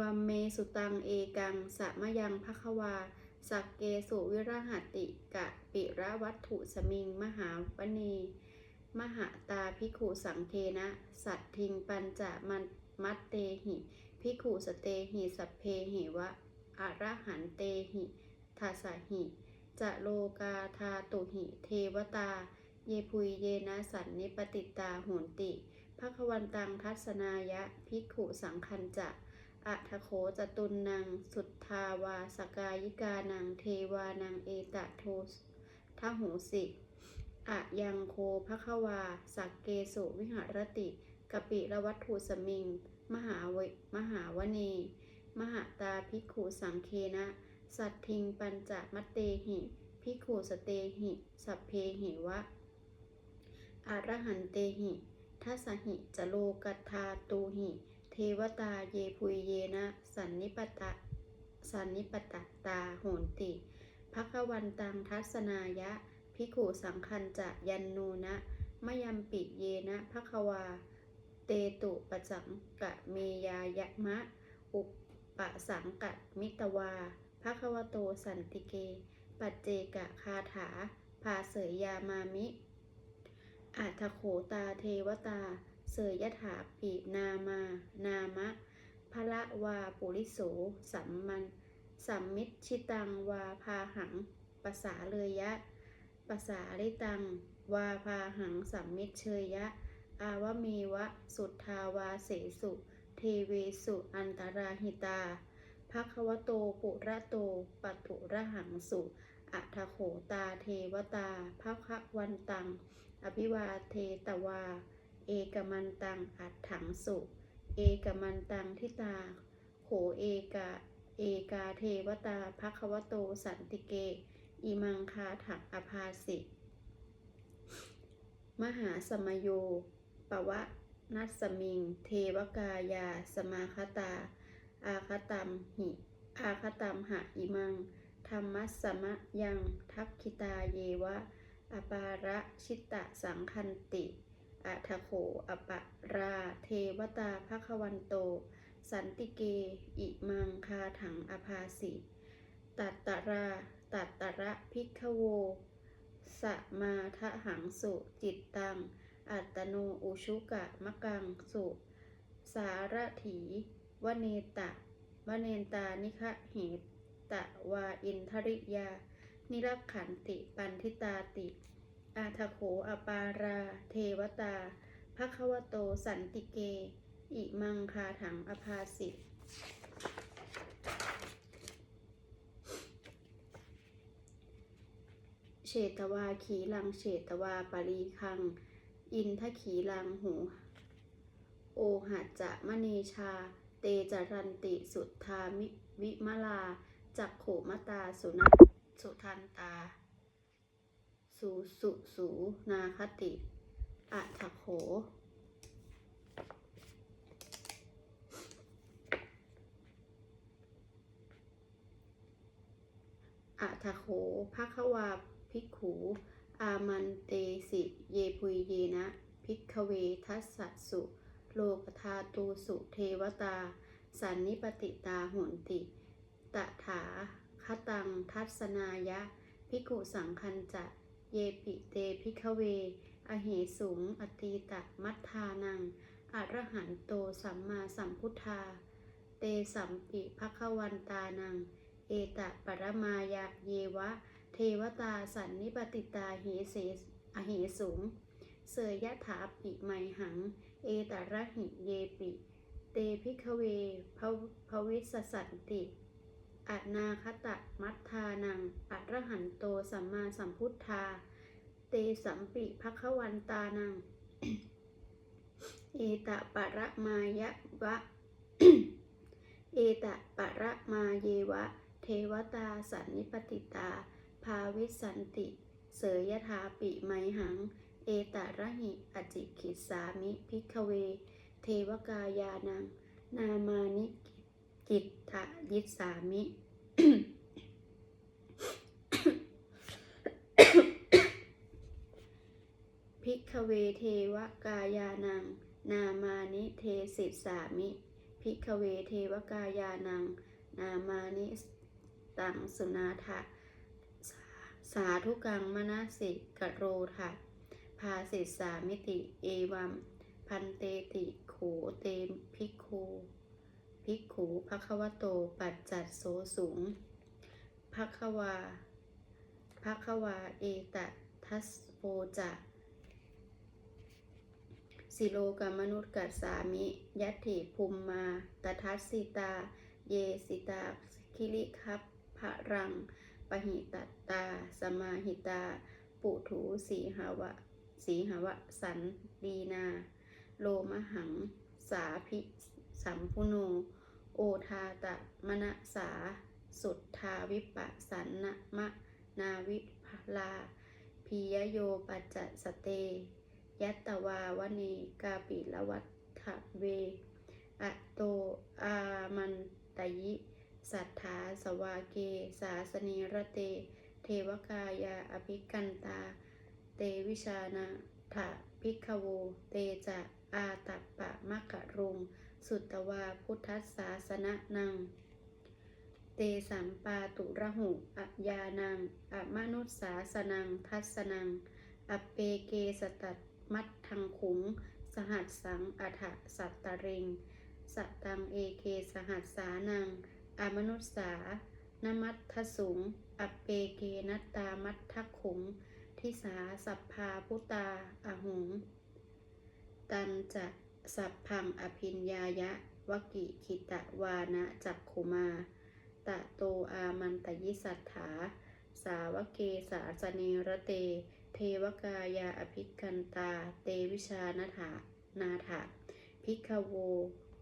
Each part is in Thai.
วัมเมสุตังเอกังสะมะยังภควา สักเกสุวิรหัติกะปิระวัตถุสมิง มหาวณี มหาตาภิกขุสังเทนะ สัตทิงปัญจมันมัตเตหิภิกขุสเตหิสัพเพหิวะอะระหันเตหิทัสหิจะโลกาธาตุหิ เทวตา เยพุยเยนะสันนิปติตาโหนติภควันตังทัศนายะภิกขุสังคันจะ อัทโขจตุนนางสุทธาวาสกายิกานัง เทวานังเอตะโทสทโหสิอะยังโคภควา สักเกสุวิหารติ กปิละวัตถุสมิง มหาเวมหาวเน มหาตาภิกขุสังเคนะ สัตทิงปัญจมัตเตหิภิกขุสเตหิ สัพเพหิวะอารหันเตหิทัสหิจโลกัตธาตูหิ เทวตาเยพุยเยนะ สันนิปตะ สันนิปตะตาโหนติภควันตังทัศนายะภิขุสังคันจะยันนูนะมยัมปิเยนะภควา เตตุปจังกะเมยายะมะ อุปปะสังกะมิตวาภควโตสันติเก ปัจเจกะคาถา ภาเสยยามามิอาทโขตาเทวตา เสยยถาปินามานามะพระวาปุริโสสัมมันสัมมิชิตังวาพาหังปสาเลยยะปสาริตัง วาพาหังสัมมิเชยยะ อาวเมวะ สุทธาวาเสสุ เทเวสุอันตราหิตาภควโตปุระโตปัตุระหังสุอัทโขตาเทวตาภควันตัง อภิวาเทตวา เอกมันตังอัดถังสุ เอกมันตังทิตา โขเอกาเอกาเทวตาภควโตสันติเก อิมังคาถักอภาสิ มหาสมโยปวะนัสสมิง เทวกายา สมาคตา อาคตัมหิ อาคตัมหะอิมัง ธรรมัสสมะยัง ทักคิตาเยวะ อปาระชิตะสังคันติ อัทโขอปะราเทวตาภควันโต สันติเก อิมังคาถังอภาสิตัตตราตัตตระพิกขโว สมาทะหังสุจิตตัง อัตโนอุชุกะมะกังสุ สารถีวเนตะวเนนตานิคะเหตะวาอินทริยา นิรักขันติปันทิตาติ อาทโขอปารา เทวตาภควโตสันติเก อิมังคาถังอภาสิเฉตวาขีลังเฉตวาปรีคัง อินทขีลังหู โอหัจจะมณีชา เตจรันติสุทธามิวิมลาจักโขมตาสุนัตสุทันตา สูสุสูนาคติอัทโขอัทโขภควาภิกขู อามันเตสิ เยพุยเยนะภิกขเวทัสสะสุ โลกธาตูสุเทวตา สันนิปติตาโหนติ ตถาคตังทัศนายะภิกขุสังคันจะ เยปิเตภิกเว อเหสุง อตีตะมัทธานัง อรหันโตสัมมาสัมพุทธา เตสัมปิภควันตานัง เอตะปรมายะเยวะ เทวตาสันนิปติตาเหเสอเหสุง เสยยถาปิไมหัง เอตระหิเยปิ เตพิกเวภวภวิสสันติอนาคตะมัทธานังอรหันโตสัมมาสัมพุทธา ตสัมปิภควันตานัง เอตะปะระมายะวะ เอตะปะระมาเยวะ เทวตาสันนิปติตา ภาวิสันติ เสยยถาปิไมหัง เอตะระหิอจิขิสามิพิกเว เทวกายานัง นามานิกิตถะยิสามิ พิกขเวเทวกายานัง นามานิเทสิสามิพิพิกเวเทวกายานัง นามานิตังสุนาทะสาธุกังมนาสิกะโรทะภาสิสามิติ เอวัม พันเตติโขเตมพิกขูพิกขูภควโต ปัจจัดโสสูงภควาภควา เอตทัสโปจะ สิโลกามนุษย์กัสสามิ ยัตถิภูมมาตทัสสิตา เยสิตา คิริคัพพะรัง ปหิตตา สมาหิตา ปุถูสีหวะ สีหวะสันดีนา โลมหัง สาภิสัมพุโน โอทาตะมณสา สุทธาวิปะสันนะมะ นาวิภลาพียโยปัจจสเต ยัตตวาวเนกาปิละวัฏฐเวอะโตอามันตยิสัทธาสวาเก สาสนีระเต เทวกายาอภิกันตา เตวิชานาถะพิกขโว เตจะอาตัปปะมะกะรุง สุตตวาพุทธศาสนะนัง เตสัมปาตุระหุอะยานังอมนุษสาสนัง ทัสนัง อเปเกสตัด มัดทังขุง สหัสสังอัฏฐสัตตะเริงสตังเอเคสหัสสานัง อมนุษสานมัตทสุงอเปเกนัตตามัตทขุง ทิสาสัพพาพุตาอหุง ตันจะสัพพังอภินญายะวกิคิตะวานะจักขุมา ตะโตอามันตยิสัทธา สาวเกสาสเนระเต เทวกายาอภิกันตา เตวิชานาถานาถาพิกโว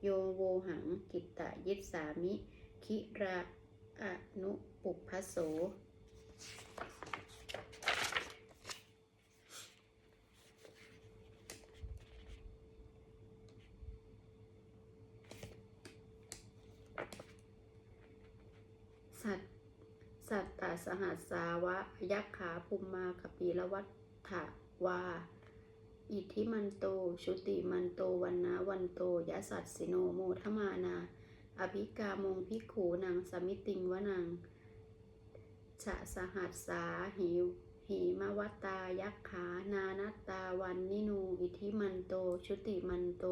โยโวหัง กิตตะยิสสามิ คิระอนุปุพพโส สัตสัตตส หัสสาวะยักขาภูมมากปีละวัฏฐวา อิทธิมันโต ชุติมันโต วันนะวันโตยะสัตสิโนโมทมานา อภิกามงพิกขูนางสมิติงวนังชะสหัสสาหิวหิมวตายักขานานัตตาวันนินูอิทธิมันโตชุติมันโต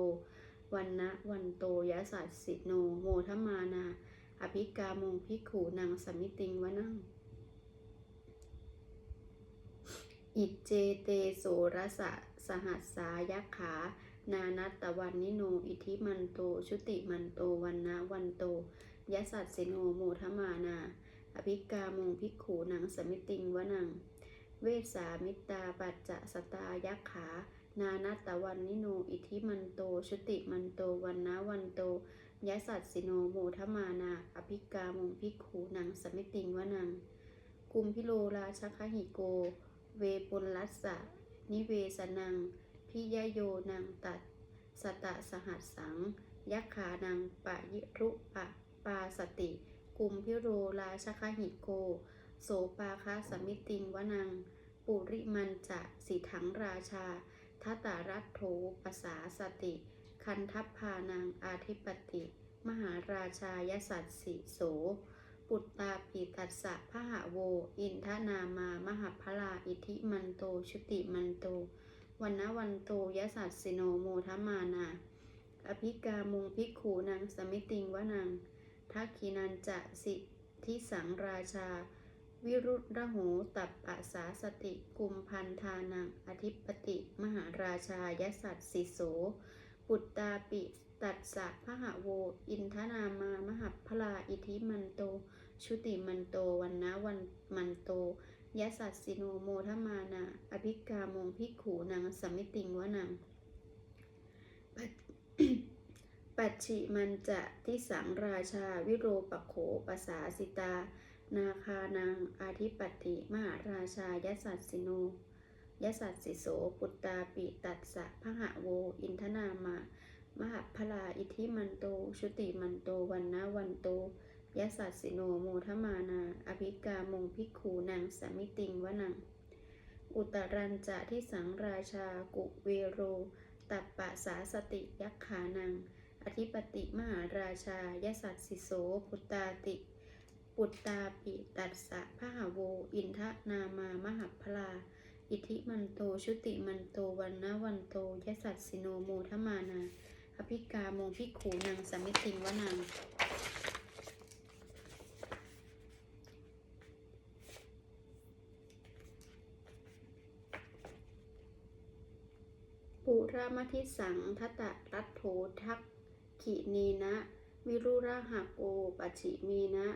วันนะวันโตยะสัตสิโนโมทมานาอภิกามงพิกขูนางสมิติงวนัง อิจเจเตโสรสะสหัสสายักขา นานัตตวันนิโน อิทิมันโต ชุติมันโต วันนะวันโตยสัตสิโนโมทมานา อภิกามงพิกขูนางสมิติงวนัง เวสามิตาปัจจะสตายักขา นานัตตวันนิโน อิทิมันโต ชุติมันโต วันนะวันโตยสัตสิโนโมทมานา อภิกามงพิกขูนางสมิติงวนัง กุมพิโลราชคหิโก เวปุลลัสสะ นิเวสนัง พิยโยนังตัด สตะสหัสสัง ยักขานังปะยิรุปะปาสติ กุมพิโรราชคหิโก โสปาคาสมิติงวนัง ปุริมันจะสิถังราชาทัตตารัตโถปสาสติ คันทัพพานังอาทิปติ มหาราชายสัตสิโส ปุตตาปีตัสสะพหะโว อินทนามามหพลาอิทิมันโตชุติมันโตวันนวันโตยสัตสิโนโมทมานา อภิกามุงพิกขูนางสมิติงวนังทักขินันจะสิทิสังราชา วิรุธระโหตัปปะสาสติกุมพันธานังอธิปติ มหาราชายสัตสิโส ปุตตาปิ ตัสสะพหะโว อินทนามามหพลาอิทิมันโต ชุติมันโต วันนะวันมันโตยะสัตสิโนโมทมานา อภิกามงพิกขูนางสมิติงวะนังปัจปัจฉิมันจะที่สังราชาวิโรปโขปสาสิตา นาคานังอาทิปติมหาราชายสัตสิโนยสัตสิโสปุตตาปิตัสสะพหะโว อินทนามา มหาพลาอิทิมันโต ชุติมันโต วันนะวันโตยะสัตสิโนโมทมานา อภิกามงพิกขูนางสมิติงวนัง อุตรันจะที่สังราชากุเวโร ตัปปะสาสติยักขานัง อธิปติมหาราชายสัตสิโสปุตตาติ ปุตตาปิตัสสะพหโว อินทนามามหาพลา อิทธิมันโต ชุติมันโต วันนะวันโตยสัตสิโนโมทมานา อภิกาโมภิขูนางสมิติงวนังปุรามาทิสังทตะรัตโถทักขินีนะ วิรุราหะโอปัจฉิมีนะ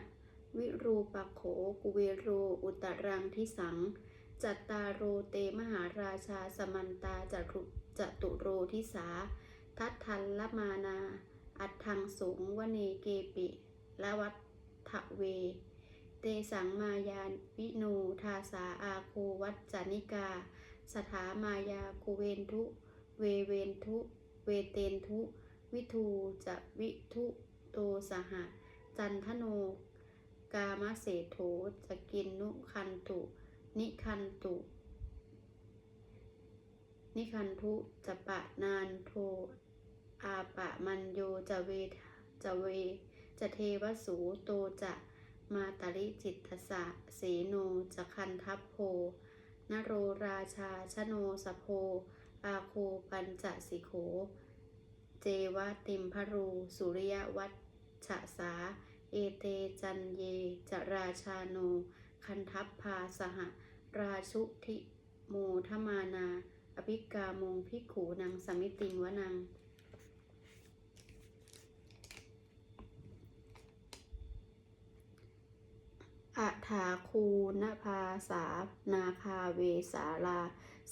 วิรูปโขกุเวโร อุตรังทิสัง จัตตาโรเตมหาราชาสมันตาจตุจตุโรทิสา ทัตทันละมานา อัตถังสูงวเนเกปิละวัตถเว เตสังมายาวิโนทาสาอาโควัจจานิกา สถามายากุเวนทุเวเวนทุเวเตนทุ วิทูจะวิทุโตสหะ จันทโน กามเสโถจะกินนุคันตุ นิคันตุ นิคันทุจะปะนานโท อาปะมันโยจะเวจะเวจะเทวสูโตจะมาตริจิตสะเสโนจะคันทัพโพนโรราชาชโนสโพ อาโคปัญจสิโข เจวะติมพรู สุริยวัชฉะสา เอเตจันเย จราชาโน คันทัพพาสห ราชุทิโมทมานา อภิกามงพิกขูนางสมิติงวนัง อัฐาคูนภาสา นาคาเวสาลา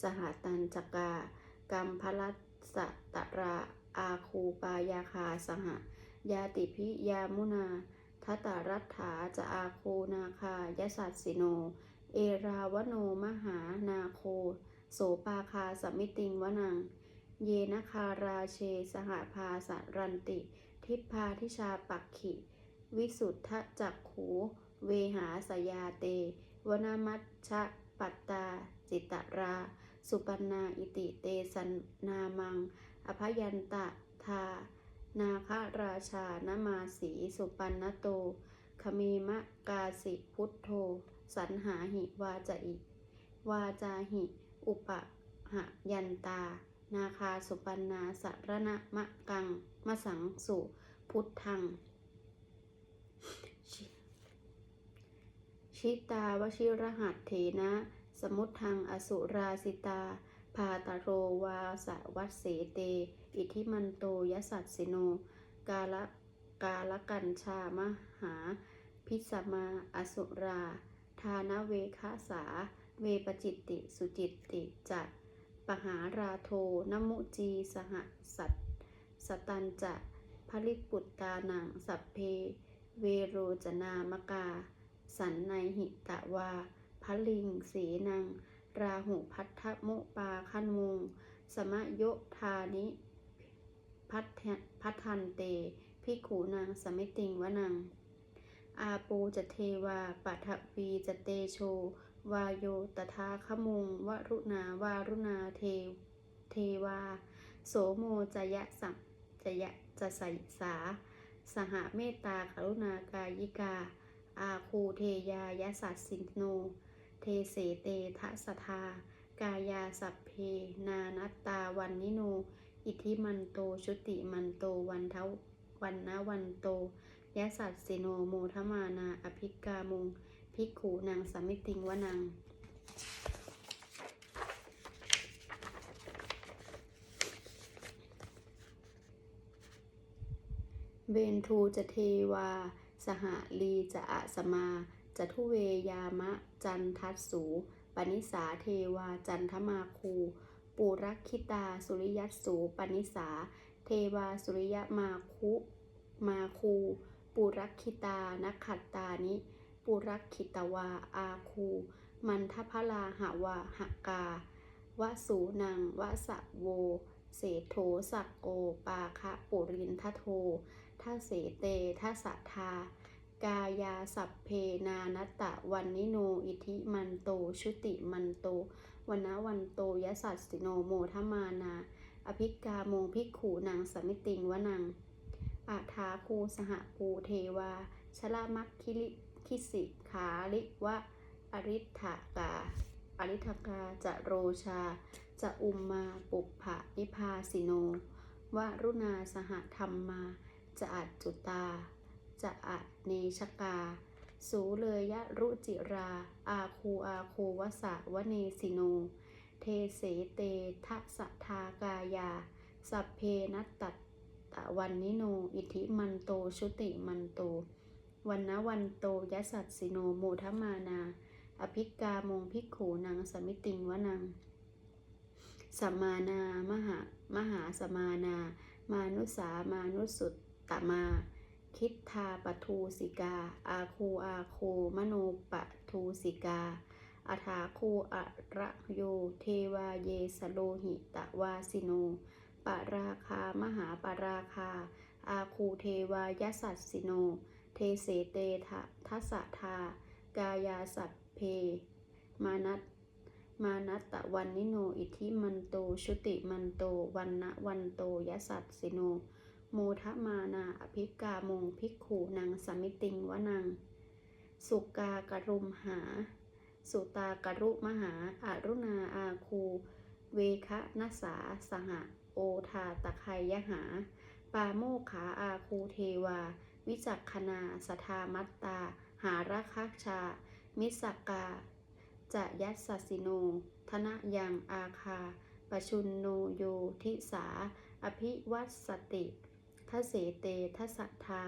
สหตันจกา กัมพลัสตะราอาคูปายาคาสห ยาติพิยามุนาทัตารัฐาจะอาคูนาคายสัสสิโน เอราวโนมหานาโค โสปาคาสมิติงวนัง เยนคาราเชสหภาสรันติ ทิพพาทิชาปักขิ วิสุทธจักขู เวหาสยาเต วนามัชชะปัตตา จิตตรา สุปันนาอิติเตสันนามัง อภยันตะทา นาคราชานมาสีสุปันนโตคเมมะกาสิพุทโธ สันหาหิวาจอิวาจาหิ อุปหยันตา นาคาสุปันนาสรณะมะกังมะสังสุพุทธัง ชิตาวชิรหัสเถนะ สมุทังอสุราสิตา พาตโรวาสวัสเสเต อิทิมันโตยสัสสิโน กาละกาลกัญชามหา พิสมาอสุรา ทานเวคาสา เวปจิตติสุจิตติจะปหาราโทนมุจีสหสัตสตันจะพลิปุตตานังสัพเพ เวโรจนามกา สันในหิตะวาพลิง สีนัง ราหุพัทธมุปาคันมุงสมะโยธานิพัทพัทันเตพิขูนางสมิติงวนัง อาปูจะเทวาปัทวีจะเตโช วาโยตถาคมุง วรุณาวารุณาเทเทวา โสโมจยะสัมจยะจะใสสา สหเมตตากรุณากายิกา อาคูเทยายสัสสินโน เทเสเตทะสทากายาสัพเพ นานัตตาวันนิโน อิทิมันโตชุติมันโตวันเทาวันนะวันโตยะสัตสิโนโมทมานา อภิกามุงภิกขูนางสมิติงวนังเวนทูจะเทวา สหลีจะอะสมาจะทุเวยามะ จันทัสสูปนิสาเทวาจันทมาคูปุรักขิตาสุริยัสสูปนิสา เทวาสุริยมาคุมาคูปุรักขิตานักขัตตานิปุรักขิตวาอาคูมันทพลาหาวาหกาวสูนังวสะโวเสโทสักโก ปาคะปุรินทโท ทัเสเตทัสะทากายาสัพเพนานตตะวันนิโนอิทิมันโตชุติมันโตวันนะวันโตยสัสสิโนโมทมานา อภิกาโมงภิกขูนางสมิติงวนังอาทาภูสหภูเทวา ชลามัคคิลิคิสิขาลิวะอริ t ถกา อริ t กาจะโรชา จะอุมมาปุปภะนิพาสิโนวรุณาสหธรรมมา จะอัจจุตา จะอะเนชกา สูเลยยะรุจิรา อาคูอาคูวสะวะเนสิโน เทเสเตทะสะทากายา สัพเพนัตตตะวันนิโน อิทิมันโต ชุติมันโต วันนะวันโตยะสัตสิโนโมทมานา อภิกามงพิกขูนางสมิติงวนังสัมมานามหามหาสมานา มานุสามานุสุต ตมา คิดทาปทูสิกา อาคูอาคูมโนปทูสิกาอาถาคูอะระโยเทวาเยสโลหิตะวาสิโนปาราคามหาปาราคา อาคูเทวายสัสสิโน เทเสเตทะทัสสะทา กายาสัพเพ มานัตมานัตตะวันนิโน อิทิมันโต ชุติมันโต วันนะวันโตยสัสสิโน โมทมานาอภิกามงภิกขูนางสมิติงวนังสุกากรุมหา สุตากรุมหาอารุณาอาคู เวคะนัสสาสหะ โอทาตะไคยหา ปาโมขาอาคูเทวา วิจักขณาสทามัตตา หาราคักชา มิสกกาจะยัสสสิโน ธนะยังอาคา ปชุนโนโยทิสา อภิวัตสติ ทเสเตทสัทธา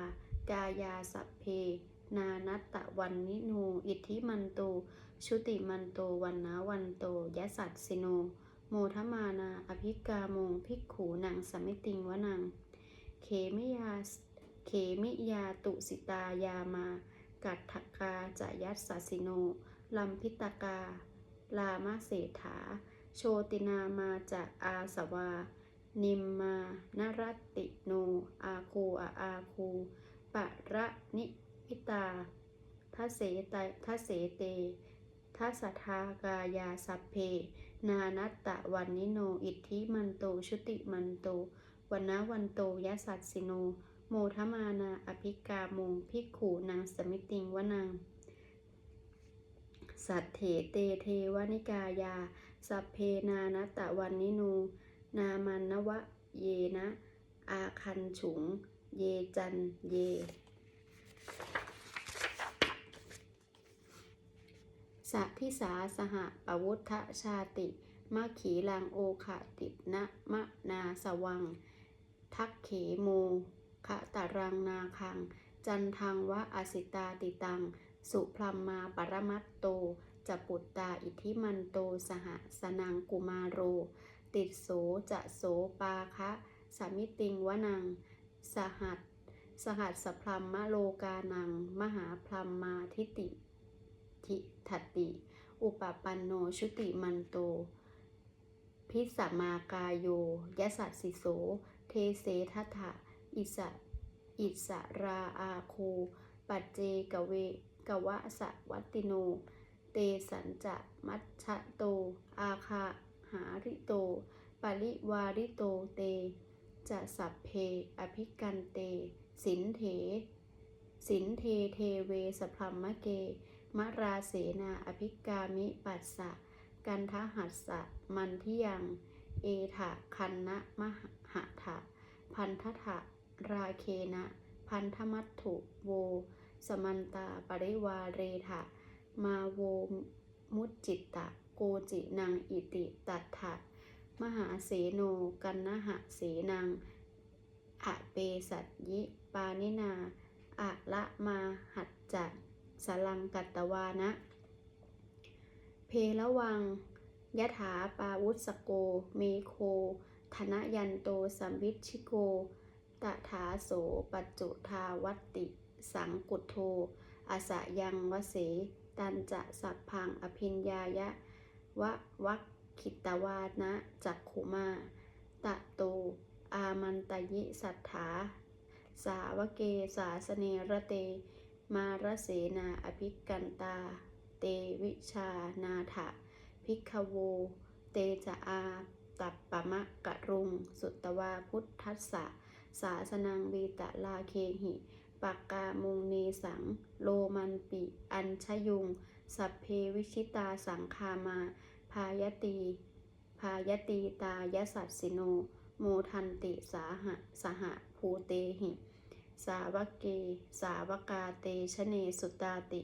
กายาสัพเพ นานัตตะวันนิโนอิทธิมันโตชุติมันโตวันนะวันโตยะสัตสิโน โมทมานา อภิกามงภิกขูนางสมิติงวนัง เขมิยาเขมิยาตุสิตายามา กัตถกาจะยัสสสิโน ลัมพิตกา ลามาเศรษฐาโชตินามาจะอาสวา นิมมานรตติโน อาคู อาอาคู ปะระนิพิตาทัเสตทัเสเตทัสทากายาสัพเพ นานัตตะวันนิโน อิทธิมันโต ชุติมันโตวันนะวันโตยสัสสิโน โมทมานา อภิกามงพิกขูนางสมิติงวนังสัทเถเตเทวนิกายา สัพเพนานัตตะวันนิโน นามันนวะเยนะ อาคันฉุง เยจันเย สัทธิสาสหปวุฒชาติมะขีลังโอขะตินะมะนาสวัง ทักเขโมคะตะรังนาคัง จันทังวะอสิตาติตัง สุพรัมมาปรมัตโตจะปุตตาอิทิมันโตสหสนังกุมารโร ติดโสจะโสปาคะสามิติงวนัง สหัส สหัสสพรัมมะโลกานัง มหาพรัมมาทิติทิทัตติ อุปปันโนชุติมันโต พิสมากาโยยสัสสิโส เทเสทัถะอิสะอิสราอาคูปัจเจกเวกวะสะวัตติโน เตสันจะมัชชะโต อาคาาริโต ปริวาริโตเต จะสัพเพ อภิกันเต สินเถ สินเทเทเวสพรัมมะเก มราเสนาอภิกามิปัสสะ กันทหัสสะ มันทิยัง เอถะคันนะมหะถะ พันทถะราเคนะ พันธมัตถุโว สมันตาปริวาเรถะ มาโว มุจจิตะ โกจินังอิติตัถะมหาเสโนกันนะหะเสนังอะเปสัตยิปานินาอะละมาหัดจัดสลังกัตตวานะ เพละวังยถาปาวุสโก เมโค ธนยันโตสัมวิชิโก ตถาโสปัจจุทาวัตติสังกุทโทอาสะยังวเส ตันจะสัพพังอภิญญายะวะวัคคิตวานะจักขุมา ตะโตอามันตยิสัทธา สาวเกสาสเนระเต มารเสนาอภิกันตา เตวิชานาถะพิกโว เตจะอา ตัปปะมะกะรุง สุตตวาพุทธัสสะ สาสนังวีตะลาเคหิ ปักกามุงเนสัง โลมันปิ อัญชยุง สัพเพวิชิตาสังคามา พายตี พายตีตายสัตสิโน โมทันติสาหะสหะภูเตหิ สาวกเก สาวกาเตชะเนสุตาติ